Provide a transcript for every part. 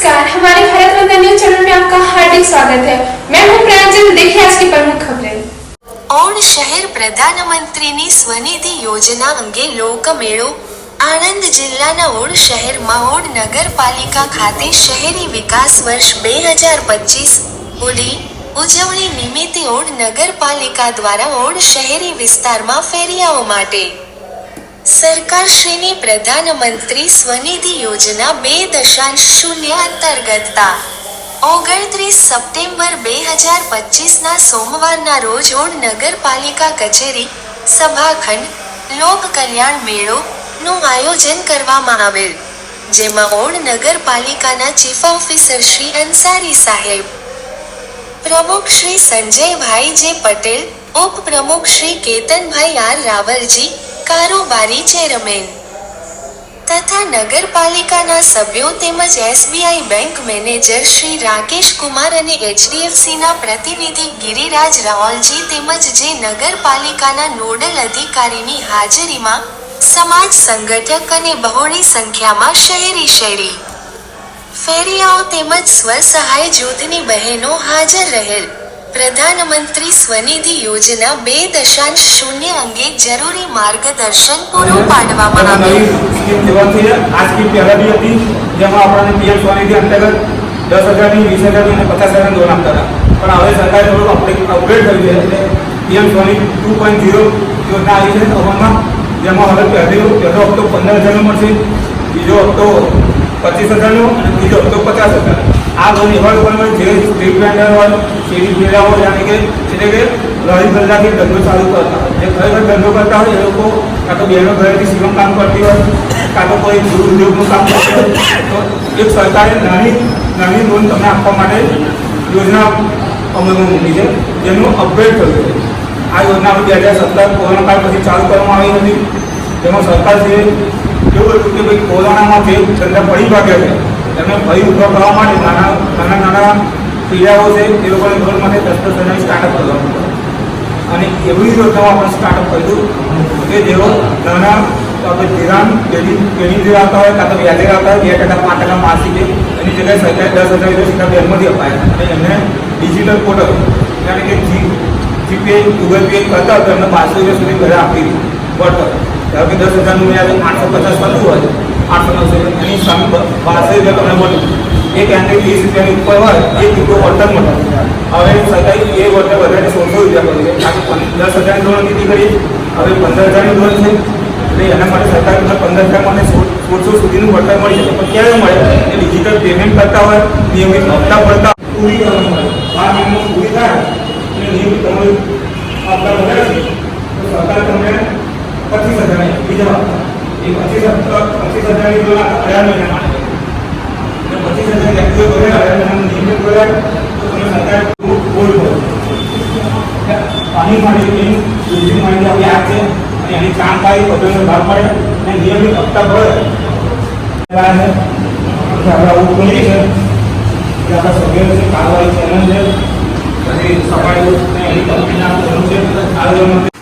नमस्कार हमारे Bharat Ratna news channel में आपका हार्दिक स्वागत है मैं हूं प्रांजल देखिए आज की प्रमुख खबरें ઓડ શહેર પ્રધાનમંત્રીની સ્વનિધિ યોજના અંગે લોકમેળો આણંદ જિલ્લાના ઓડ શહેરમાં ઓડ નગરપાલિકા ખાતે શહેરી વિકાસ વર્ષ બે હજાર પચીસ હોળી ઉજવણી નિમિત્તે ઓડ નગરપાલિકા દ્વારા ઓડ શહેરી વિસ્તારમાં ફેરિયાઓ માટે સરકારશ્રીની પ્રધાનમંત્રી સ્વનિધિ યોજના બે દશાંશ શૂન્ય અંતર્ગતતા. ઓગણત્રીસ સપ્ટેમ્બર બે હજાર પચીસના સોમવારના રોજ ઓડ નગરપાલિકા કચેરી, સભાખંડ લોક કલ્યાણ મેળો નું આયોજન કરવામાં આવેલ, જેમાં ઓડ નગરપાલિકાના ચીફ ઓફિસર શ્રી અંસારી સાહેબ, પ્રમુખ શ્રી સંજયભાઈ જે પટેલ, ઉપપ્રમુખ શ્રી કેતનભાઈ આર રાવલજી કારોબારી ચેરમેન. તથા નગરપાલિકાના સભ્યો તેમજ SBI bank manager Shri Rakesh Kumar અને એચડીએફસીના પ્રતિનિધિ ગિરિરાજ રાવલજી તેમજ જે નગરપાલિકાના નોડલ અધિકારીની હાજરીમાં સમાજ સંગઠક અને બહોળી સંખ્યામાં શહેરી શેરી. ફેરિયાઓ તેમજ સ્વસહાય જૂથની બહેનો હાજર રહેલ. પ્રધાનમંત્રી સ્વનિધિ યોજના બે દશાંશ શૂન્ય અંગે જરૂરી માર્ગદર્શન પૂરું પાડવામાં આવ્યું. સ્કીમ જોવાથી આ સ્કીમ પહેલા બી હતી જેમાં આપણને પીએમ સ્વનિધિ અંતર્ગત દસ હજારની વીસ હજારની અને પચાસ હજારની લોન આપતા હતા. પણ હવે સરકારે થોડું અપડેટ અપગ્રેડ કર્યું છે એટલે PM Svanidhi two point zero યોજના આવી છે અમલમાં જેમાં હવે પહેલો પહેલો હપ્તો પંદર હજારનો મળશે બીજો હપ્તો પચીસ હજારનો અને ત્રીજો હપ્તો પચાસ હજાર આ લોન હોય લોકોને જે સ્ટ્રીટ વેન્ડર હોય શેરી ફેરાઓ જાણે કે એટલે કે લારી ગલ્લાથી ધંધો ચાલુ કરતા જે ખરેખર ધંધો કરતા હોય, એ લોકો કાં તો બહેનો ઘરેથી સીવણ કામ કરતી હોય, કાં તો કોઈ ઉદ્યોગનું કામ કરતી હોય. તો એક સરકારે નાની નાની લોન તમને આપવા માટે યોજના અમલમાં મૂકી છે, જેનું અપગ્રેડ કર્યું છે. આ યોજના બે હજાર સત્તર કોરોના કાળ પછી ચાલુ કરવામાં આવી હતી જેમાં સરકાર છે એવું હતું કે ભાઈ કોરોનામાં જે ધંધા પડી ભાગ્યા છે. એમને ફરી ઊભા કરવા માટે નાના નાના નાના ક્રિયાઓ છે, એ લોકોને લોન માટે દસ દસ હજાર સ્ટાર્ટઅપ કરવાનું અને એવી યોજનાઓ આપણે સ્ટાર્ટઅપ કર્યું કે જેઓ નાના, આપણે ધિરાણ પેઢી પેઢી જે આવતા હોય, કાં તો વ્યાજે આવતા હોય, બે ટકા, પાંચ ટકા માસિકે એની જગ્યાએ સરકારે દસ હજાર રૂપિયા સીધા બેંકમાંથી અપાય. અને એમને ડિજિટલ પોર્ટલ કારણ કે જી, જીપે, ગૂગલ પે કરતા હોય તો એમને પાંચસો રૂપિયા સુધી ઘરે આપી વળતર. ધારો કે દસ હજારનું વ્યાજ આઠસો પચાસ મળતું હોય આઠસો એની સામે બારસો રૂપિયા તમને મળ્યું એક એન્ટ્રી ત્રીસ રૂપિયાની ઉપર હોય એ ટૂંકો વળતર મળે હવે સરકારે એ વળતર વધારે સોળસો રૂપિયા કર્યું છે દસ હજારની નીતિ કરી હવે પંદર હજારની ધોરણ છે એટલે એના માટે સરકાર પંદર હજાર માટે સોળસો સુધીનું વળતર મળી પણ ક્યારે મળે એ ડિજિટલ પેમેન્ટ કરતા હોય નિયમિત હપ્તા પૂરી મળે બાર મહિનામાં પૂરી થાય અને નિયમિત તમારું હપ્તા ભરે છે તો સરકાર તમને પચીસ હજાર બીજા એ પચીસ પચીસ અઢાર મહિના માટે પચીસ હજાર વ્યક્તિઓ ભરે અઢાર મહિનાનું નિયમિત ભરે તો તમે સરકાર બોલ અને એની કામકારી પદ્ધતિનો પડે અને નિયમિત હપ્તા છે આપણા સભ્યો છે કારવારી છે પછી સફાઈ એની કંપનીના છે આરોગ્ય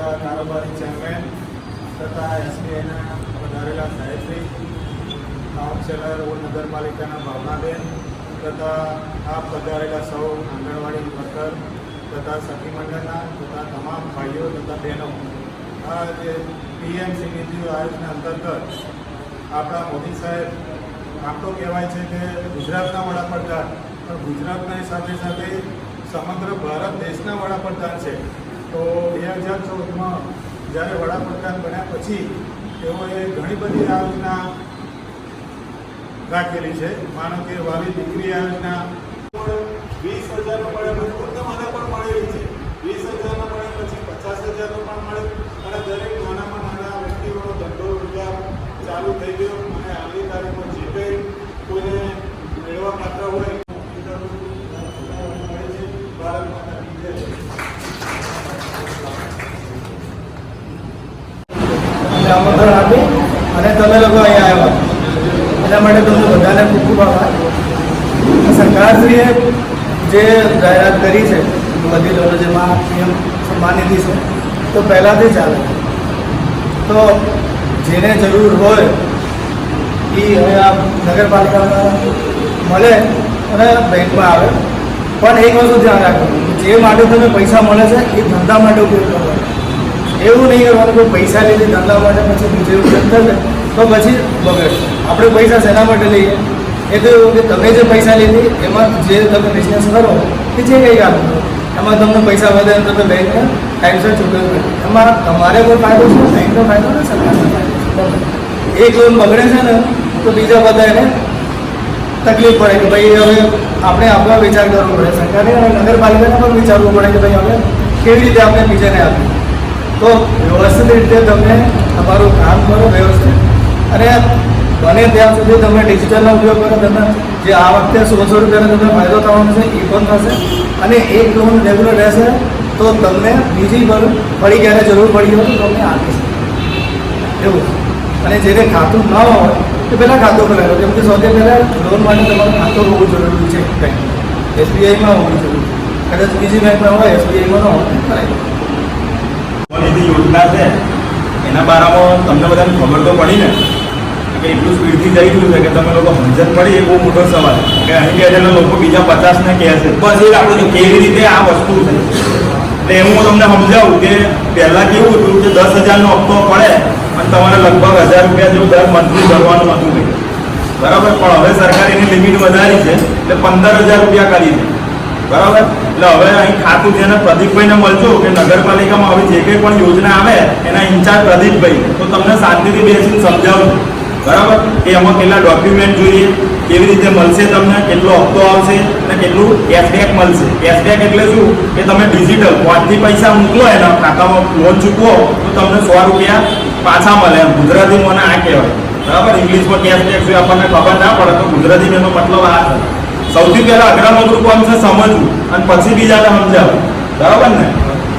તથા કારોબારી ચેરમેન તથા એસબીઆઈના વધારેલા સાહેબશ્રી કાઉન્સિલર ઓડ નગરપાલિકાના ભાવનાબેન તથા આપ વધારેલા સૌ આંગણવાડી વર્કર તથા સખી મંડળના તથા તમામ ભાઈઓ તથા બહેનો. આ જે પીએમ નિધિ આયોજના અંતર્ગત આપણા મોદી સાહેબ, આમ તો કહેવાય છે કે ગુજરાતના વડાપ્રધાન, પણ ગુજરાતની સાથે સાથે સમગ્ર ભારત દેશના વડાપ્રધાન છે. તો બે હજાર ચૌદમાં જ્યારે વડાપ્રધાન બન્યા પછી તેઓએ ઘણી બધી યોજના રાખેલી છે. માનો કે વાલી દીકરી યોજના વીસ હજારનો મળે પછી મને પણ મળેલી છે. વીસ હજારનો મળે પછી પચાસ હજારનો પણ મળે અને દરેક નાનામાં નાના વ્યક્તિઓનો ધંધો રોજગાર ચાલુ થઈ ગયો અને આગલી તારીખમાં જે કંઈ કોઈને મેળવા પાત્ર હોય મળે છે ભારત માતા કી જય. આમંત્રણ આપી અને તમે લોકો અહીંયા આવ્યા. એના માટે તમને બધાને ખૂબ ખૂબ આભાર. સરકારશ્રીએ જે જાહેરાત કરી છે બધી લોકો જેમાં પીએમ સન્માન છે, તો પહેલાંથી ચાલે. તો જેને જરૂર હોય એ હવે આ નગરપાલિકામાં મળે અને બેંકમાં આવે. પણ એક વસ્તુ ધ્યાન રાખવું જે માટે તમે પૈસા મળે છે, એ ધંધા માટે ઉપયોગ કરવાનો એવું નહીં કરવાનું કે પૈસા લીધી ધંધા માટે પછી બીજે ઉપયોગ થશે? તો પછી બગડે આપણે પૈસા શેના માટે લઈએ? એ તો એવું કે તમે જે પૈસા લીધી, એમાં જે તમે બિઝનેસ કરો કે જે કંઈ કામ એમાં તમને પૈસા વધે તો તમે બેંકને ટાઈમસર ચૂકવ્યું એમાં તમારે કોઈ ફાયદો છે? બેંકનો ફાયદો ને સરકારનો. એક લોન બગડે છે ને, તો બીજા બધા એને તકલીફ પડે કે ભાઈ હવે આપણે આપણો વિચાર કરવો પડે. સરકારે અને નગરપાલિકાને પણ વિચારવું પડે કે ભાઈ આપણે કેવી રીતે આપણે બીજાને આપીએ? તો વ્યવસ્થિત રીતે તમે તમારું કામ કરો વ્યવસ્થિત. અને બને ત્યાં સુધી તમે ડિજિટલનો ઉપયોગ કરો. તમે જે આ વખતે સોળસો રૂપિયાનો તમને ફાયદો થવાનો છે એ પણ થશે. અને એક લોન રેગ્યુલર રહેશે, તો તમને બીજી ફરી ક્યારે જરૂર પડી હોય તો તમને આપી શકે એવું. અને જેને ખાતું ન હોય તો પહેલાં ખાતું ખોલાવો કેમ કે સૌથી પહેલાં લોન માટે તમારું ખાતું હોવું જરૂરી છે બેંક એસબીઆઈમાં હોવું જરૂરી કદાચ બીજી બેંકમાં હોય એસબીઆઈમાં ન હોય સ્વનિધિ યોજના છે, એના બારામાં તમને બધાને ખબર તો પડી ને, કે એટલું સ્પીડથી જઈ ગયું છે કે તમે લોકો સમજણ પડી, એ બહુ મોટો સવાલ કે અહીં બેઠેલા લોકો બીજા પચાસને કહે છે. બસ એ આપણે કેવી રીતે આ વસ્તુ છે? એટલે હું તમને સમજાવું કે પહેલાં કેવું હતું કે દસ હજારનો હપ્તો પડે અને તમારે લગભગ હજાર રૂપિયા જેવું દર મંથલી ભરવાનું હતું. બરાબર? પણ હવે સરકાર એની લિમિટ વધારી છે, એટલે પંદર હજાર રૂપિયા કરી છે બરાબર? એટલે હવે અહીં ખાતું જેને પ્રદીપભાઈને મળજો, કે નગરપાલિકામાં હવે જે કંઈ પણ યોજના આવે, એના ઇન્ચાર્જ પ્રદીપભાઈ. તો તમને શાંતિથી બેસીને સમજાવું. બરાબર? કે એમાં કેટલા ડોક્યુમેન્ટ જોઈએ, કેવી રીતે મળશે તમને, કેટલો હપ્તો આવશે અને કેટલું કેશબેક મળશે. કેશબેક એટલે શું? કે તમે ડિજિટલ ફોનથી પૈસા મૂકલો, એના ખાતામાં લોન ચૂકવો, તો તમને સો રૂપિયા પાછા મળે એમ. ગુજરાતીમાં આ કહેવાય. બરાબર? ઇંગ્લિશમાં કેશબેક શું આપણને ખબર ના પડે, તો ગુજરાતીમાં એનો મતલબ આ છે. સૌથી પહેલા અઘરા મોટું કોણ છે સમજવું અને પછી બીજાને સમજાવવું બરાબર ને?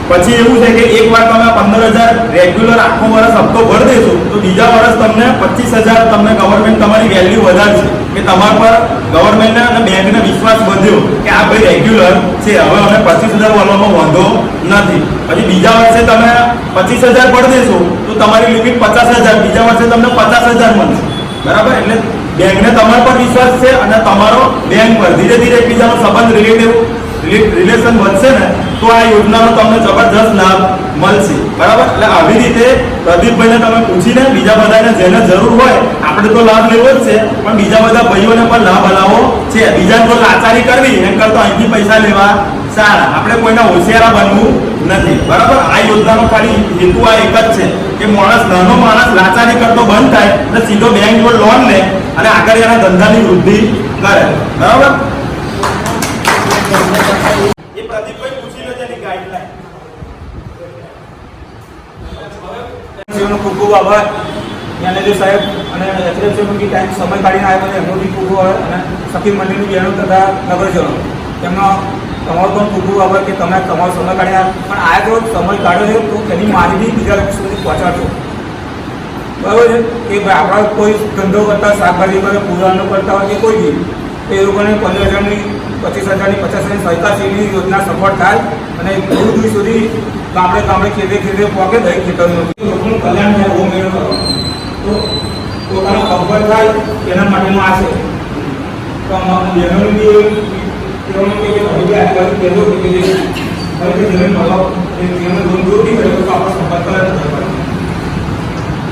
પછી એવું છે કે એક વાર તમે પંદર હજાર રેગ્યુલર આખો વર્ષ હપ્તો ભર દેશો, તો બીજા વર્ષ તમને પચીસ હજાર તમને ગવર્મેન્ટ તમારી વેલ્યુ વધારશે. કે તમારા પર ગવર્મેન્ટને અને બેંકને વિશ્વાસ વધ્યો કે આ ભાઈ રેગ્યુલર છે, હવે અમે પચીસ હજાર વાળવામાં વાંધો નથી. પછી બીજા વર્ષે તમે પચીસ હજાર ભર દેશો, તો તમારી લિમિટ પચાસ હજાર, બીજા વર્ષે તમને પચાસ હજાર મળશે. બરાબર? એટલે બેંકને તમારા પર વિશ્વાસ છે અને તમારો બેંક પર ધીરે ધીરે એકબીજાનો સંબંધ રિલેટિવ રિલેશન વધશે ને, તો આ યોજનાનો તમને જબરદસ્ત લાભ મળશે. બરાબર? એટલે આવી રીતે પ્રદીપભાઈને તમે પૂછીને બીજા બધાને જેને જરૂર હોય, આપણે તો લાભ લેવો જ છે, પણ બીજા બધા ભાઈઓને પણ લાભ અલાવો છે. બીજાને તો લાચારી કરવી એમ કરતા અહીંથી પૈસા લેવા સારા. આપણે કોઈના હોશિયારા બનવું નથી. બરાબર? આ યોજનાનો ખાલી હેતુ આ એક જ છે, કે માણસ, નાનો માણસ લાચારી કરતો બંધ થાય અને સીધો બેંક જોડે લોન લે અને આગળ એના ધંધાની વૃદ્ધિ કરે. બરાબર? એ પ્રદીપભાઈ ખૂબ ખૂબ આભાર. મેનેજર સાહેબ. અને એચડીએફસીનો બી ટાઈમ સમય કાઢીને આવ્યા એમનો બી ખૂબ અને સખી મંડળની બહેનો તથા નગરજનો, તેમનો તમારો પણ ખૂબ ખૂબ કે તમે તમારો સમય કાઢીને આવ્યા. પણ આ જો સમય કાઢ્યો છે, તો તેની માહિતી બીજા લોકો સુધી પહોંચાડજો. બરાબર કે ભાઈ આપણા કોઈ ધંધો કરતા, શાકભાજી કરે પુરાણો કરતા હોય કે કોઈ બી, તો એ લોકોને પંદર હજારની, પચીસ હજારની, પચાસ હજારની એની યોજના સફળ થાય અને દૂર દૂર સુધી ગામડે ગામડે ખેતે ખેતે પહોંચે દરેક ખેતરનું. લોકોનું કલ્યાણ થાય એવો મેળો તો પોતાનો કમ્ફર્ટ થાય, એના માટેનું આ છે. તો બહેનોનું બી કહેવાનું કે ભાઈ આજકાલ કહેજો કે જમીન મળવા જીવન દૂર બી કર્યો તો આપણો સંપર્ક કરે